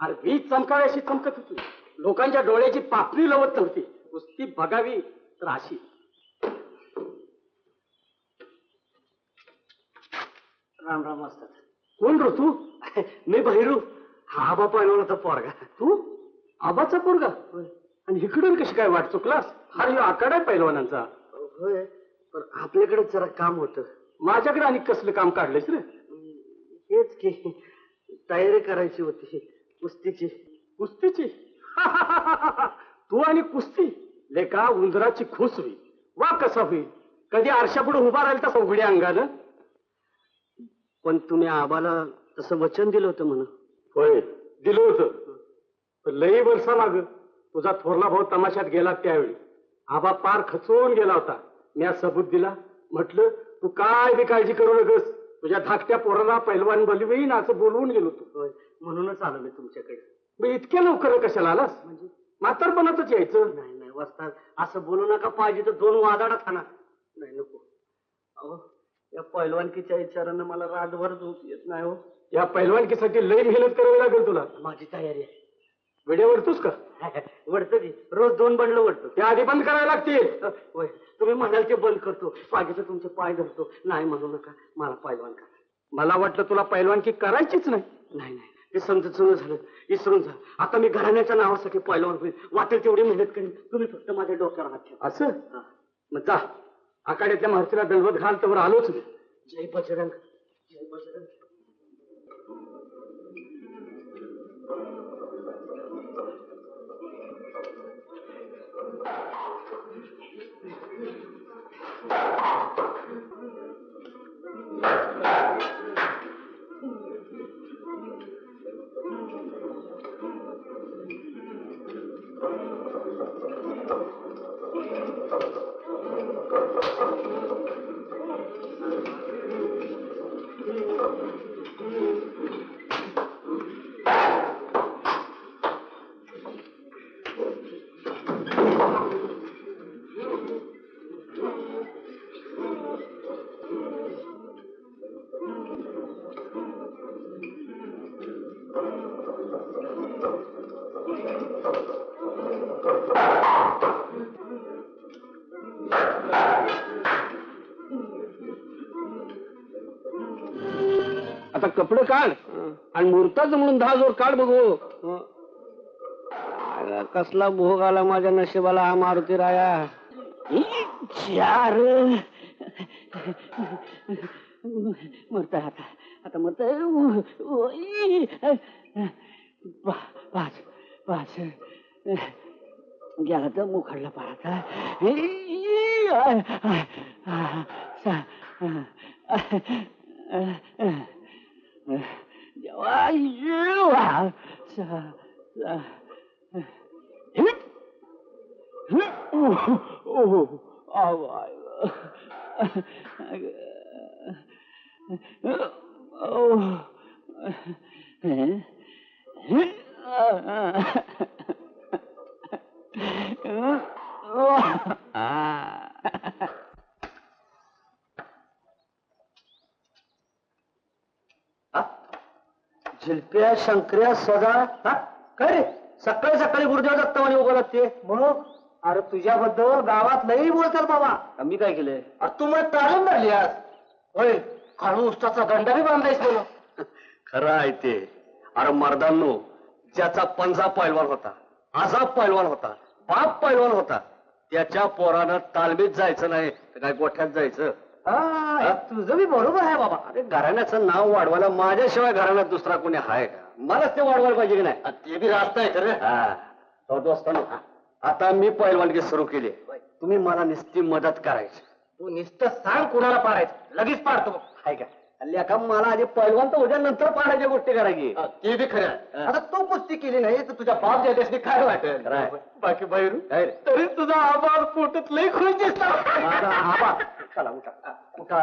अरे वीज चमकाव्याशी चमकत होती. लोकांच्या डोळ्याची पापणी लवत नव्हती. कुस्ती बघावी तर अशी. राम राम असतात. कोण रो तू? मी बहिरू हा आबा पहिलवानाचा पोरगा. तू? आबाचा पोरगा? आणि इकडून कशी काय वाट चुकलास? हा ह्यो आकडा आहे पैलवानांचा. होय. पण आपल्याकडे जरा काम होतं. माझ्याकडे आणि कसलं काम काढलंयस रे? हेच की तयारी करायची होती. कुस्तीची. कुस्तीची? तू आणि कुस्ती लेका उंदराची खुस होईल वा कसा होईल? कधी आरशापुढे उभा राहील तर उघड्या अंगानं? पण तुम्ही आबाला तसं वचन दिलं होतं म्हणा होय दिलं होतं. पण लई वर्षा माग. तुझा थोरला भाऊ तमाशात गेला त्यावेळी. आबा पार खचून गेला होता. मी आज सबूत दिला म्हटलं तू काय बी काळजी करू नकस? तुझ्या धाकट्या पोराला पैलवान बलवीन असं बोलवून गेलो तू. म्हणूनच आलो मी तुमच्याकडे. मग इतक्या लवकर कशाला आलास? म्हणजे? म्हातारपणातच यायचं. नाही नाही वस्ताद असं बोलू नका पाहिजे तर दोन वादाडा खाना नाही नको. अहो या पैलवानकीच्या विचारानं मला रातभर झोप येत नाही हो. या पैलवानकीसाठी लई मेहनत करावी लागेल तुला. माझी तयारी आहे. वेळेवरतोस का? वडतं की रोज दोन बंडलं वडतो त्या आधी बंद करायला लागतील. होय. तुम्ही म्हणाल ते बंद करतो. पाहिजे तुमचे पाय धरतो. नाही म्हणू नका. मला पैलवान करा. मला वाटलं तुला पैलवानकी करायचीच नाही. नाही नाही. ते समजत जुनं झालं. विसरून जा. आता मी घराण्याच्या नावासाठी पैलवान होईल. वाटेल तेवढी मेहनत करीन. तुम्ही फक्त माझ्या डोक्यावर हात ठेवा. असं. मग जा. आखाड्यातल्या महाराष्ट्राला दंडवत घाल तर आलोच मी. जय बजरंग. जय बजरंग. आता कपडे काढ. आणि मुहूर्ताचं म्हणून दहा जोर काढ बघू. कसला भोग आला माझ्या नशिबाला हा मारुती राया? चार. मरत आता आता मरत. पाच पाच. गेला तर मुखडला पाहता. जेव्हा जेव्हा झिलप्या शंकर्या सदा हा? काय रे? सकाळी सकाळी गुरुदेव दत्तवाणी उभं लागते मग? अरे तुझ्याबद्दल गावात लई बोलतात बाबा. मी काय केलंय? तू मला तालीम धरली आज. होय काळू उष्टाचा दंडा बी बांधायच तुला. खरं आहे ते. अरे मर्दांनो ज्याचा पंजा पैलवान होता आजाब पैलवान होता बाप पैलवान होता त्याच्या पोरानं तालमीत जायचं नाही तर काय गोठ्यात जायचं? हा, तुझं बी बरोबर आहे बाबा. अरे घराण्याचं नाव वाढवायला माझ्याशिवाय घराण्यात दुसरा कोणी आहे का? मलाच ते वाढवायला पाहिजे की नाही? ते बी रास्त आहे खरं. हा. दोस्तानो आता मी पैलवानगी सुरू केली. तुम्ही मला निस्ती मदत करायची. तू नुसतं सांग कुणाला पाडायचं. लगेच पाडतो. आहे का? का मला आधी पैलवान तर उद्या नंतर पाडायच्या गोष्टी करायची. ते बी खरं. आता तू कुस्ती केली नाही तर तुझ्या बाप जायच्यास काय वाटेल. बाकी बाहेरून काय रे? तरी तुझा आवाज पोटात लई खुश दिसतो. माझा आबा चला उठा उठा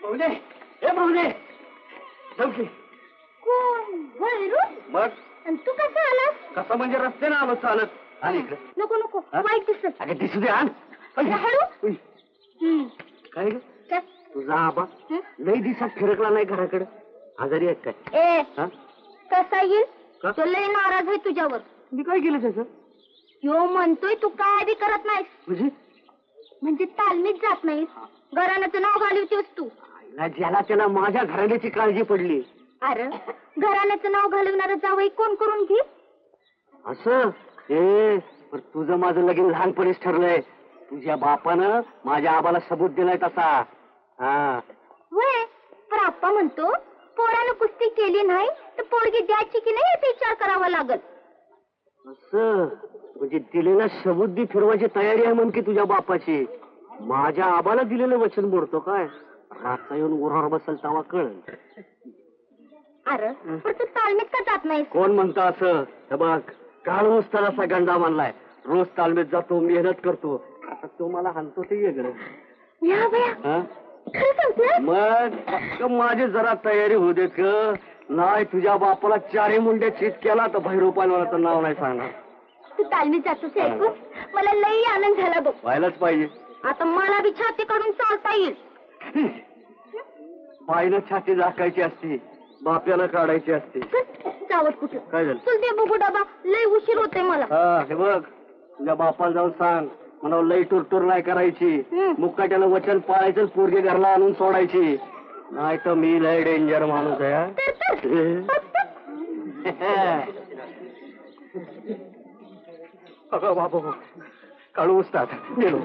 भाऊजे हे भाऊजे धमकी कोण वैरून मग आणि तू कसा आलास कसं म्हणजे रस्त्याने आलो चालत आणि इकडे नको नको हा? वाईट दिसत अगं दिसू दे आण हळू. काय ग? तुझा आबा? लई दिवसात फिरकला नाही घराकडे. आजारी आहेत काय? ए. हा? कसा येईल? का? तो लय नाराज आहे तुझ्यावर. मी काय केलं त्याचं? यो म्हणतोय तू काय बी करत नाहीस. म्हणजे? म्हणजे तालमीत जात नाहीस. घराण्याचं नाव घालवतेस तू. आईला ज्याला त्याला माझ्या घराण्याची काळजी पडली. अरे घराण्याचं नाव घालवणारं जावई कोण करून घे? असं? ए पण तुझं माझं लगीन लहानपणीच ठरलंय. तुझ्या बापानं माझ्या आबाला सबूत दिलाय तसा. हा. वय पण आप्पा म्हणतो पोरानं कुस्ती केली नाही तर पोरगी द्यायची की नाही याचा विचार करावा लागल? असं? म्हणजे दिलेला सबुद्धी फिरवायची तयारी आहे म्हण की तुझ्या बापाची. माझ्या आबाला दिलेलं वचन मोडतो काय? रातचा येऊन उरावर बसल तवा कळ अरे पण तू तालमीत का जात नाहीस? कोण म्हणतं असं? हे बघ काळ नुसता असा गंडा मानलाय. रोज तालमीत जातो मेहनत करतो. आता तो मला हाणतो ते वेगळं. या बया. हा? खरं सांगते मग माझी जरा तयारी होऊ देत ग. नाही तुझ्या बापाला चारी मुंड्या चित केला तर भैरव पालवानाचं नाव नाही सांगणार. तू तालमीत जातोस हे ऐकून? मला लई आनंद झाला बघ. व्हायलाच पाहिजे. आता मला बी छाती काढून चालता येईल. बाईनं छाती झाकायची असती बाप्याला काढायची असते. जावत कुठं? काय झालं? चल दे बघू डबा. लई उशीर होतोय मला. हा हे बघ. तुझ्या बापाला जाऊन सांग. म्हणा लई टुरटूर नाही करायची. मुक्काट्याला वचन पाळायचं पोरगे घरला आणून सोडायची. नाही तर मी लय डेंजर माणूस आहे अगं बाबू काढू उचतात गेलो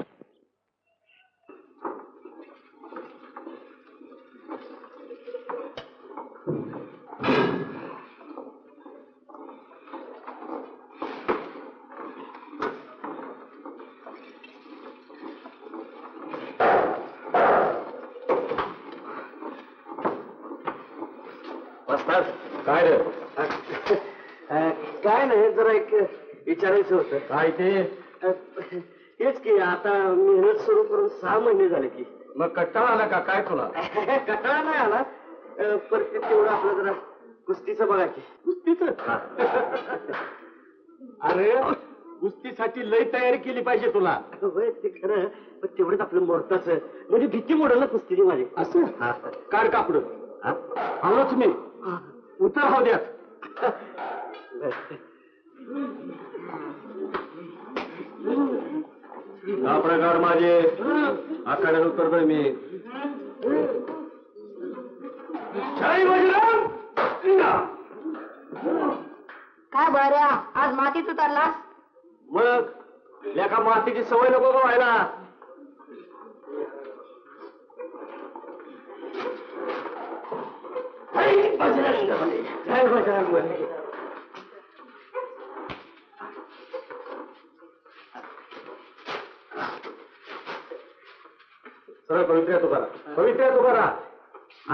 बसतात काय रे अं, काय नाही जरा एक विचारायचं होतं. काय ते? हेच की आता मेहनत सुरू करून सहा महिने झाले की. मग कट्टाळा आला का? काय तुला? कटाळा नाही आला. अं, पण ते तेवढं आपलं जरा कुस्तीचं बघा की. कुस्तीच? अरे कुस्तीसाठी लय तयारी केली पाहिजे तुला. होय ते खरं. पण तेवढंच आपलं मोरताच म्हणजे भीती मोडल ना कुस्तीची माझी. असं? हा. काढ कापड. हा? आवडच मी उतर हाव द्यात. प्रकार माझे. आखाड्यात उतरतोय मी. जय बजरंग काय बऱ्या? आज मातीत उतरलास? मग लेखा मातीची सवय नको का व्हायला. जय बजरंग जय बजरंग बली. सरळ पवित्र आहे पवित्र आहे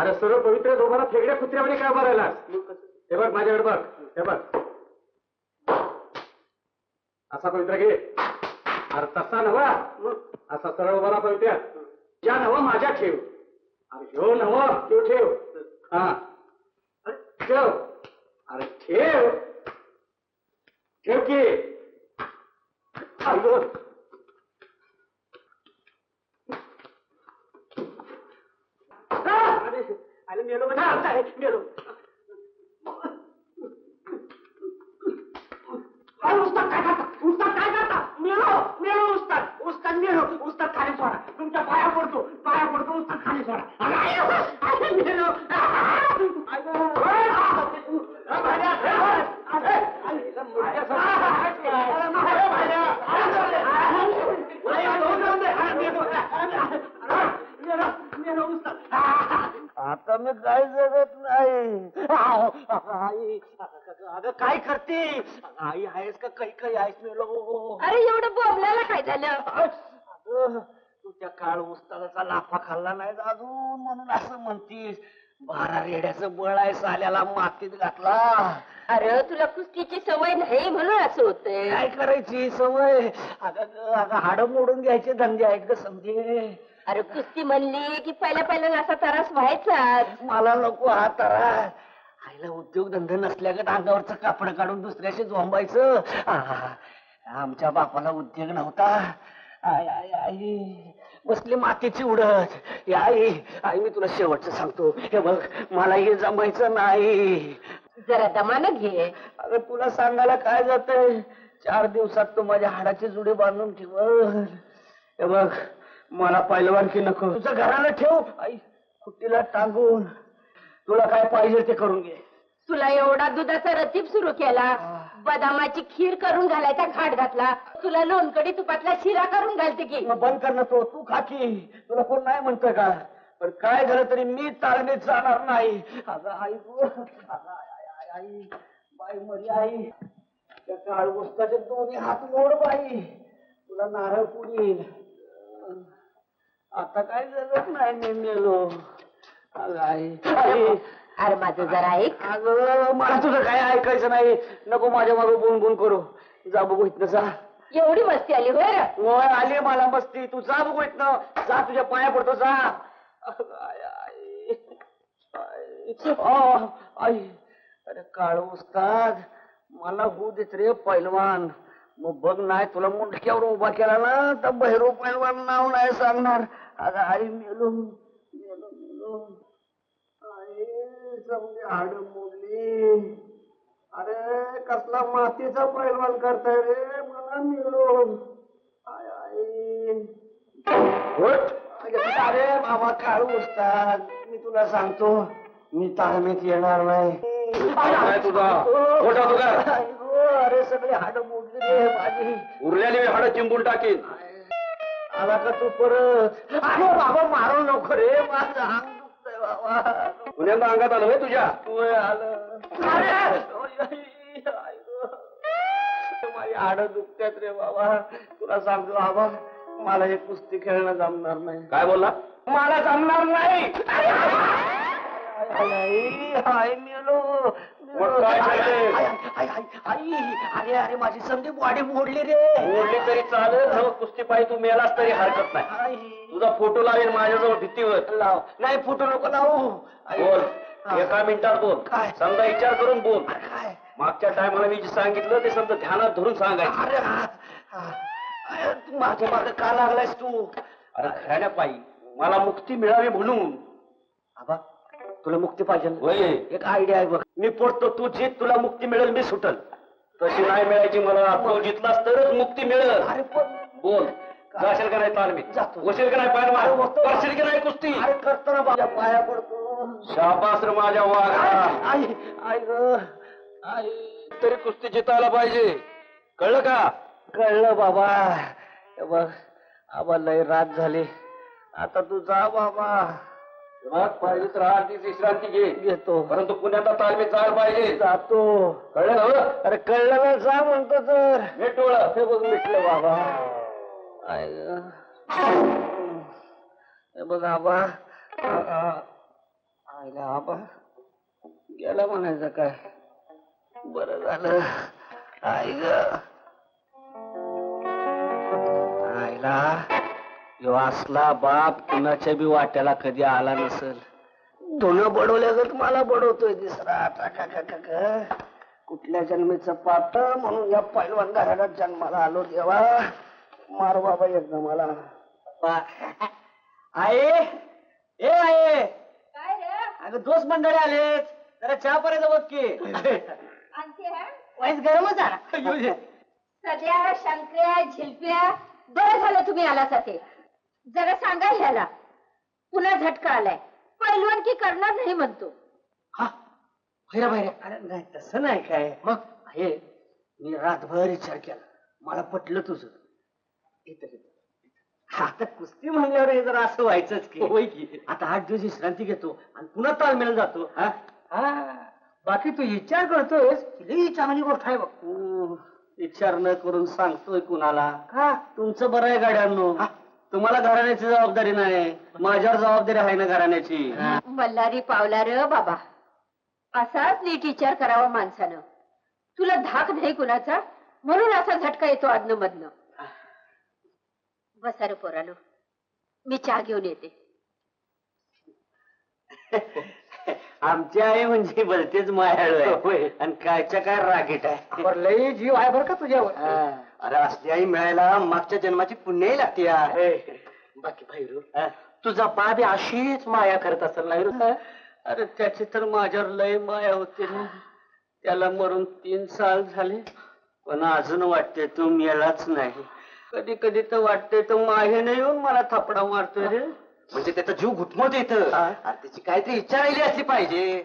अरे सरळ पवित्र आहे फेगड्या कुत्र्यामध्ये काय भरायला हे बघ माझ्याकडे बघ. हे बघ. असा पवित्र घे. अरे तसा नवा असा सरळ उभारा पवित्र ज्या नवा माझ्या ठेव. अरे ह्यो नवा. तो ठेव. हा. अरे ठेव. अरे ठेव. ठेव की? अरे मेलो म्हणजे आता आहे मेलो. अरे उस्ताद काय करता? उस्ताद काय करता? मेलो मेलो उस्ताद. उस्ताद मेलो. उस्ताद खाली सोडा. तुमच्या पाया पडतो. पाया पडतो उस्ताद खाली सोडा. अरे, मेलो अरे, अरे, भाड्या, अरे, अरे, अरे, मुर्द्याचं- अरे, भाड्या, भाड्या, अरे, अरे, अरे, दोन राहून दे. अरे, मेलो, अरे, अरे, मेलो, मेलो, उस्ताद. आता मी काय जगत नाही आहो, आई अगं काय करते? आई आहेस का? काही काही आहेस मेलो अरे एवढं बोबल्याला काय झालं? अगं, तू त्या काळ उस्तादाचा लाफा खाल्ला नाही अजून म्हणून असं म्हणतीस. बारा रेड्याचं बळ आहे साल्याला मातीत घातला. अरे तुला कुस्तीची सवय नाही म्हणून असं होतंय. काय करायची सवय? अगं अगं हाडं मोडून घ्यायचे धंदे आहेत ग समजे. अरे कुस्ती म्हणली की पहिल्या पहिल्या असा त्रास व्हायचाच. मला नको हा तरा आईला उद्योगधंदे नसल्यागत अंगावरचं कापड काढून दुसऱ्याशी झोंबायचं. आहा, आमच्या बापाला उद्योग नव्हता. आय आय आई बसली मातीची उडत. आई आई मी तुला शेवटचं सांगतो. हे बघ मला हे जमायचं नाही. जरा दमानं घे. अगं तुला सांगायला काय जातंय? चार दिवसात तू माझ्या हाडाची जुडी बांधून ठेवल. हे बघ मला पहिलवान की नको. तुझं घराला ठेव. आई खुट्टीला टांगून. तुला काय पाहिजे ते करून घे. तुला एवढा दुधाचा रतीब सुरू केला बदामाची खीर करून घालायचा घाट घातला तुला लोणकडी तुपातला शिरा करून घालते की. बंद कर ना तो तू खाकी तुला कोण नाही म्हणतोय का? पण काय झालं तरी मी ताळमेत जाणार नाही. अगं आई गो अगं आई, आई, आई, आई. बाई मरी आई. त्या काळ पुस्तकाचे दोन्ही हात मोड बाई. तुला नारळ पुरील आता काय जगत नाही मी मेलो. अरे माझं जरा ऐक. अगं मला तुझं काय ऐकायचं नाही. नको माझ्या मागं बोन बोन करू. जा बघू इथनं जा. एवढी मस्ती आली होय रे? होय आली मला मस्ती. तू जा बघू इथनं. जा तुझ्या पाया पडतो जा. अगं, आई, आई. आई. आ, आई. अरे काळ उस्ताद मला होऊ देत रे पैलवान. मग बघ नाही तुला मुंडक्यावर उभा केला ना तर भैरव पैलवान नाव नाही सांगणार. अगं आई मेलो मेलो मेलो समजे हाड मोडली. अरे कसला मातीचा पैलवान करताय रे मला मिळलो आय आय. अरे बाबा काळू असतात मी तुला सांगतो मी ताळमेत येणार नाही. तुझा? तुझा? आई अरे सगळे हाड मोडली रे माझी. उरलेली मी हाडं चिंबून टाकीन. आला का तू परत? अरे बाबा मारू नको रे. माझं अंग दुखतंय बाबा. पुण्यांदा अंगात आलं होय तुझ्या. माझी हाडं दुखतात रे बाबा तुला सांगतो बाबा मला हे कुस्ती खेळणं जमणार नाही काय बोलला मला जमणार नाही आई, आई, आई, मेलो. मग काय आई, झालं? आई, आई, आई, आई, अरे अरे माझी समधी बॉडी मोडली रे. ओढली तरी चालेल हवं कुस्ती पाहिजे तू मेलास तरी हरकत नाही. आई, तुझा फोटो लावेन माझ्याजवळ भित्तीवर लाव. नाही फुटू नको लावू. आई, बोल. हा. एका मिनिटात बोल. काय? समजा विचार करून बोल. काय? मागच्या टायमाला मी जे सांगितलं ते समजा ध्यानात धरून सांगायचं. अरे हा, हा. अरे, तू माझ्या मागे का लागलायस तू? अरे खऱ्या पायी मला मुक्ती मिळावी म्हणून. आबा तुला मुक्ती पाहिजे. एक आयडिया आहे बघ. मी पडतो तू जीत तुला मुक्ती मिळेल मी सुटल. तशी नाही मिळायची मला. तू जितलास तरच मुक्ती मिळेल. अरे बोल. जाशील का नाही तालमी. वशील का नाही पाय मार. करशील की नाही कुस्ती? अरे करतो ना माझ्या पाया पडतो. शाबास रे माझ्या वाघा. आई आई तरी कुस्ती जितायला पाहिजे. कळलं का? कळलं बाबा. बघ आबा लय रात झाली. आता तू जा बाबा. मग पाहिजे तर विश्रांती घे. घेतो परंतु पुण्यात तालमीत जायला पाहिजे जातो. कळलं ना? हो? अरे कळलं ना जा म्हणतो तर. नीट डोळं. हे बघ मिटलं बाबा. ग. हे बघ आबा. आ- आ- आईला आबा. गेला म्हणायचं काय? बरं झालं. आई ग. आईला. यो असला बाप कुणाच्या बी वाट्याला कधी आला नसल. धुणं बडवल्यागत मला बडवतोय दिसरा टाका का का का कुठल्या जन्मीचं पाप म्हणून या पैलवान घराला जन्माला आलो देवा. मार बाबा एकदा मला. आहे ए आहे काय रे? अगं दोस्त मंडळी आलेत. जरा चहा पर्यंत बघ की. हा? वाईस गरमच आहे सध्या शंकऱ्या झिलप्या बरं झालं तुम्ही आला ते जरा सांगा ह्याला. पुन्हा झटका आलाय. पैलवानकी करणार नाही म्हणतो. हा? भैरा भैरा. अरे नाही तसं नाही काय. मग हे मी रातभर विचार केला. मला पटलं तुझं. इथं इथं. हा, आता कुस्ती म्हणल्यावर हे जरा असं व्हायचंच की. होय की. आता आठ दिवस विश्रांती घेतो आणि पुन्हा ताळमेळ जातो हा? हा. बाकी तू विचार करतोयस लई चांगली गोष्ट आहे बघ. विचार न करून सांगतोय कुणाला? का? तुमचं बरं आहे गाड्यांनो. तुम्हाला घराण्याची जबाबदारी नाही. माझ्यावर जबाबदारी आहे ना घराण्याची? मल्हारी पावला र बाबा. असाच नीट विचार करावा माणसानं. तुला धाक नाही कुणाचा? म्हणून असा झटका येतो आदन मधनं बसा रे पोरानो. मी चहा घेऊन येते. आमची आई म्हणजे भलतेच मायाळू आहे. आणि कायच्या काय रागीट आहे. लई जीव आहे बरं का तुझ्यावर. अरे असली आई मिळायला मागच्या जन्माची पुण्याही लागते बाकी भैरू तुझा बाबी अशीच माया करत असेल नाही रे? अरे त्याची तर माझ्यावर लय माया होती ना. त्याला मरून तीन साल झाले. पण अजून वाटते तो मेलाच नाही. कधी कधी तर वाटते तो माहेने येऊन मला थपडा मारतोय रे. म्हणजे त्याचा जीव घुटमत येत. त्याची काहीतरी इच्छा राहिली असली पाहिजे.